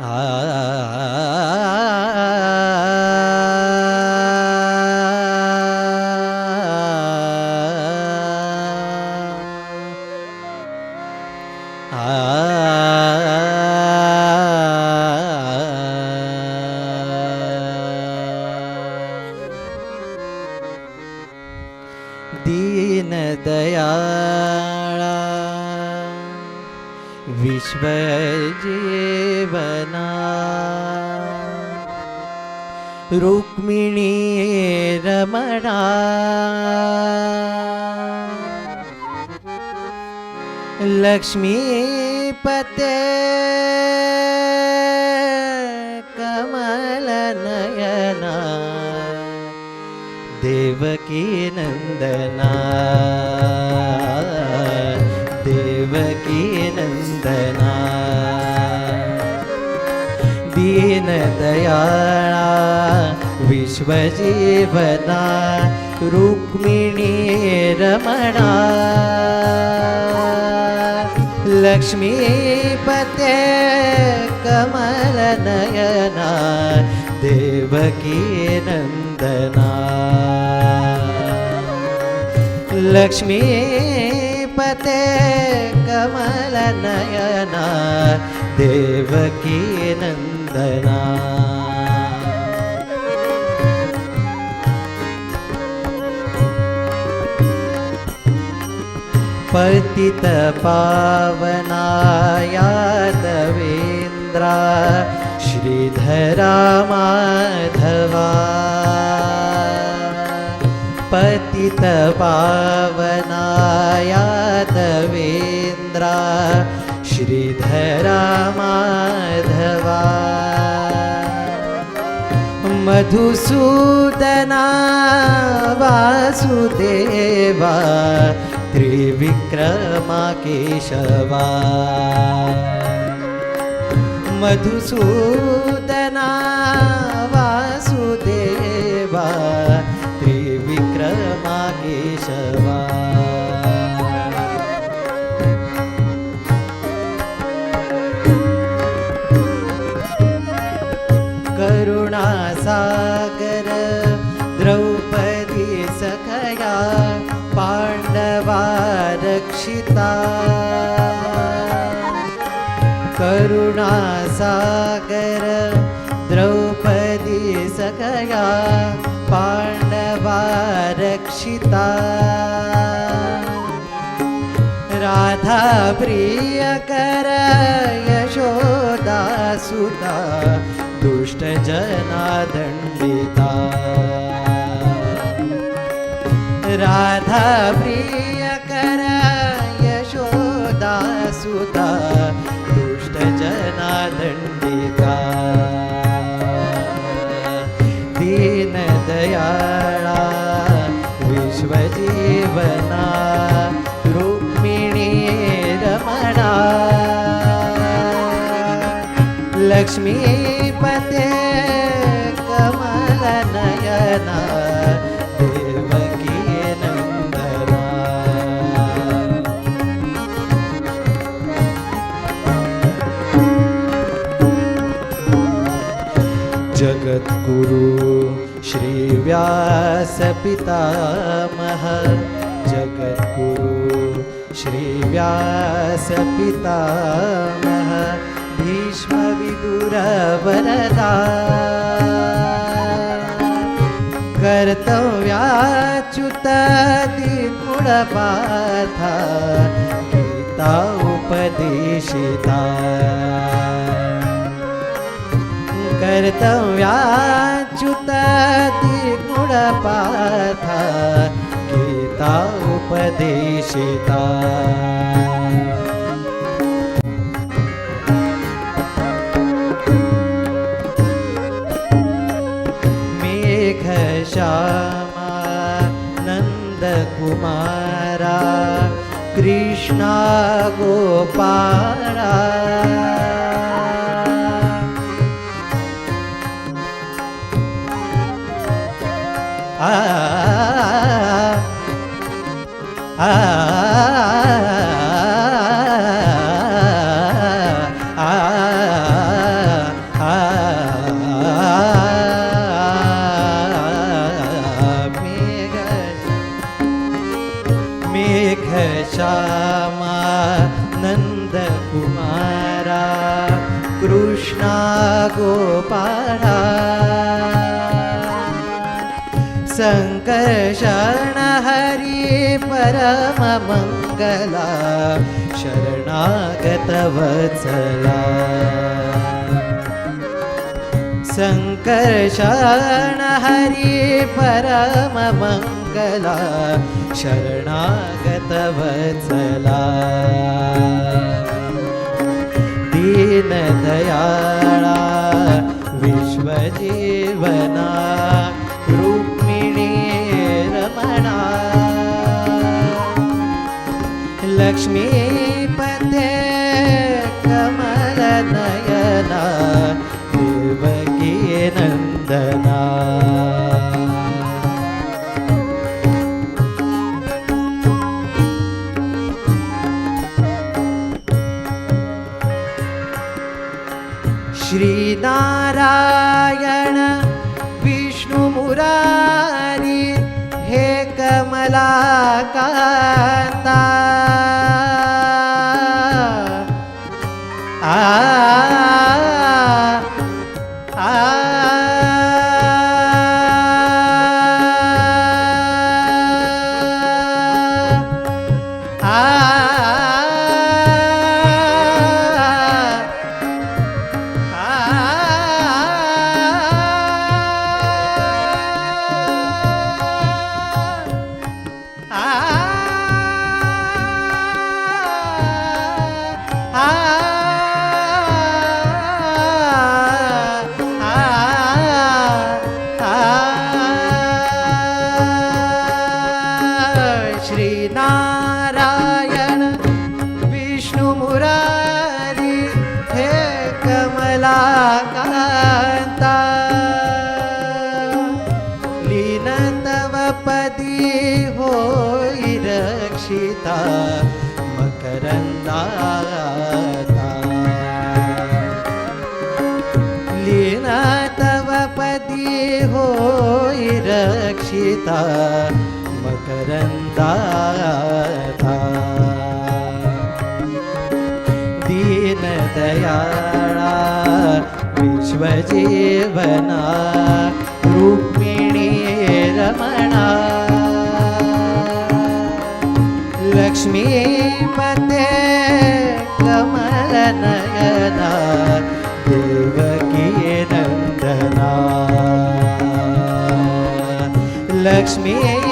दीनदयाळा विश्वजीवना रुक्मिणी रमणा। लक्ष्मीपते कमलनयना देवकी नन्दना देवकी नन्दना दीनदयाळा विश्वजीवना रुक्मिणी रमणा। लक्ष्मीपते कमलनयना देवकी नन्दना लक्ष्मीपते कमलनयना देवकी नन्दना पतितपावना यादवेन्द्रा श्रीधरा माधवा पतितपावना यादवेन्द्रा श्रीधरा माधवा मधुसूदना वासुदेवा त्रिविक्रमा केशवा। मधुसूदना वासुदेवा त्रिविक्रमा केशवा। रक्षिता। करुणासागर द्रौपदी सखया पाण्डवा रक्षिता। राधा प्रियकर यशोदासुता दुष्टजना दण्डिता राधा प्रियकर लक्ष्मीपते कमलनयना देवकी नन्दना जगद्गुरु श्रीव्यासपितामह जगद्गुरु श्रीव्यासपितामह भीष्मविदुरवरदा कर्तव्याच्युतदिगुणपाथा गीता उपदेशिता कर्तव्याच्युतदिगुणपाथा गीता उपदेशिता। मेघश्यामा नन्दकुमारा कृष्णा गोपाला आ आ आ गोपाला सङ्कर्षण हरि परममङ्गला शरणागतवत्सला सङ्कर्षण हरि परममङ्गला शरणागतवत्सला दीनदयाळा विश्वजीवना रुक्मिणी रमणा। लक्ष्मीपते नारायण विष्णुमुरारी हे कमलाकार Ah. रक्षिता मकरन्दाता दीनदयाळा विश्वजीवना रुक्मिणी रमणा। लक्ष्मीपते कमलनयना देवकी लक्ष्मीपते